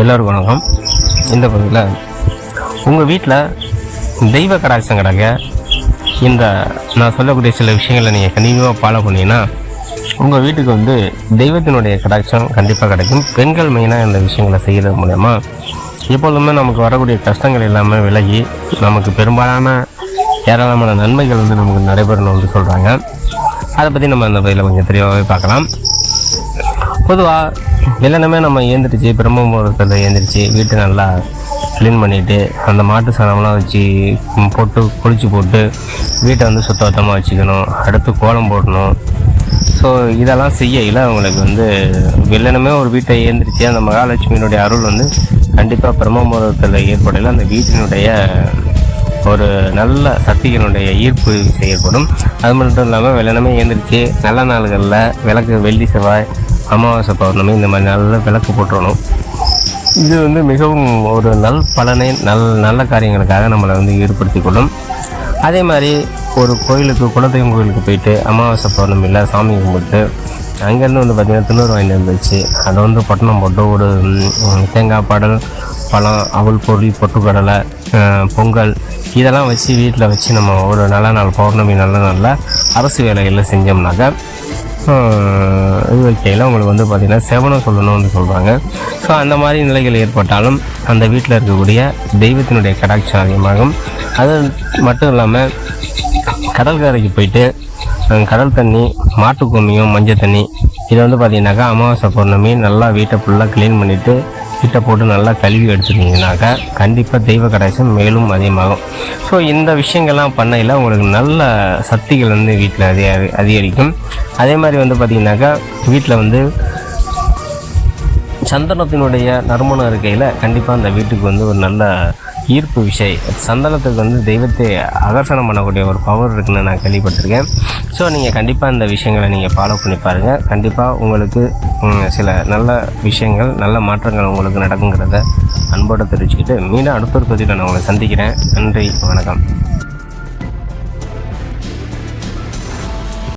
எல்லோருக்கும் வணக்கம். இந்த பகுதியில் உங்கள் வீட்டில் தெய்வ கடாட்சம் கிடக்க இந்த நான் சொல்லக்கூடிய சில விஷயங்களை நீங்கள் கண்டிப்பாக ஃபாலோ பண்ணிங்கன்னா உங்கள் வீட்டுக்கு வந்து தெய்வத்தினுடைய கடாட்சம் கண்டிப்பாக கிடைக்கும். பெண்கள் மெயினாக இந்த விஷயங்களை செய்கிறது மூலயமா எப்பொழுதுமே நமக்கு வரக்கூடிய கஷ்டங்கள் எல்லாமே விலகி நமக்கு பெரும்பாலான ஏராளமான நன்மைகள் வந்து நமக்கு நடைபெறணும் வந்து சொல்கிறாங்க அதை பற்றி நம்ம அந்த பகுதியில் கொஞ்சம் தெளிவாகவே பார்க்கலாம். பொதுவாக எல்லாமே நம்ம ஏந்திரிச்சு பிரம்ம ஏந்திரிச்சு வீட்டை நல்லா க்ளீன் பண்ணிவிட்டு அந்த மாட்டு சாணம்லாம் வச்சு போட்டு குளிச்சு போட்டு வீட்டை வந்து சுத்தபத்தமாக வச்சுக்கணும். அடுத்து கோலம் போடணும். ஸோ இதெல்லாம் செய்யல அவங்களுக்கு வந்து வெள்ளனமே ஒரு வீட்டை ஏந்திரிச்சு அந்த மகாலட்சுமியினுடைய அருள் வந்து கண்டிப்பாக பிரம்ம ஏற்படையில் அந்த வீட்டினுடைய ஒரு நல்ல சக்திகளுடைய ஈர்ப்பு செய்யப்படும். அது மட்டும் இல்லாமல் வெள்ளனமே ஏந்திரிச்சு நல்ல நாள்களில் விளக்கு வெள்ளி செவ்வாய் அமாவாசை பௌர்ணமி இந்த மாதிரி நல்ல விளக்கு போட்டுடணும் இது வந்து மிகவும் ஒரு நல் பலனை நல் நல்ல காரியங்களுக்காக நம்மளை வந்து ஈடுபடுத்தி கொள்ளும். அதே மாதிரி ஒரு கோயிலுக்கு குலதெய்வம் கோயிலுக்கு போயிட்டு அமாவாசை பௌர்ணமியில் சாமி கும்பிட்டு அங்கேருந்து வந்து பார்த்திங்கன்னா திண்ணூறு வாங்கிட்டு வந்துச்சு அதை வந்து பட்டணம் போட்டு ஒரு தேங்காய் பாடல் பழம் அவல் பொரி பொட்டுக்கடலை பொங்கல் இதெல்லாம் வச்சு வீட்டில் வச்சு நம்ம ஒரு நல்ல நாள் பௌர்ணமி நல்ல நாளில் அரசு வேலைகளில் செஞ்சோம்னாக்கா வாழ்க்கையில் உங்களுக்கு வந்து பார்த்திங்கன்னா செவனம் சொல்லணும்னு சொல்கிறாங்க ஸோ அந்த மாதிரி நிலைகள் ஏற்பட்டாலும் அந்த வீட்டில் இருக்கக்கூடிய தெய்வத்தினுடைய கடாட்சம் அதிகமாகும் அது மட்டும் இல்லாமல் கடற்கரைக்கு போயிட்டு கடல் தண்ணி மாட்டு மஞ்சள் தண்ணி இதை வந்து பார்த்தீங்கன்னாக்கா அமாவாசை பௌர்ணமி நல்லா வீட்டை ஃபுல்லாக க்ளீன் பண்ணிவிட்டு கிட்ட போட்டு நல்லா கழுவி எடுத்துட்டீங்கன்னாக்கா கண்டிப்பாக தெய்வ கடாட்சம் மேலும் அதிகமாகும். ஸோ இந்த விஷயங்கள்லாம் பண்ணையில் உங்களுக்கு நல்ல சக்திகள் வந்து வீட்டில் அதிக அதிகரிக்கும். அதே மாதிரி வந்து பார்த்திங்கனாக்கா வீட்டில் வந்து சந்தனத்தினுடைய நறுமணம் இருக்கையில் கண்டிப்பாக அந்த வீட்டுக்கு வந்து ஒரு நல்ல ஈர்ப்பு விஷயம் சந்தனத்துக்கு வந்து தெய்வத்தை ஆகர்ஷணம் பண்ணக்கூடிய ஒரு பவர் இருக்குன்னு நான் கேள்விப்பட்டிருக்கேன். ஸோ நீங்கள் கண்டிப்பாக இந்த விஷயங்களை நீங்கள் ஃபாலோ பண்ணி பாருங்கள் கண்டிப்பாக உங்களுக்கு சில நல்ல விஷயங்கள் நல்ல மாற்றங்கள் உங்களுக்கு நடக்குங்கிறத அன்போடு தெரிவிச்சுக்கிட்டு மீண்டும் அடுத்த ஒரு பதிவில் நான் உங்களை சந்திக்கிறேன். நன்றி வணக்கம்.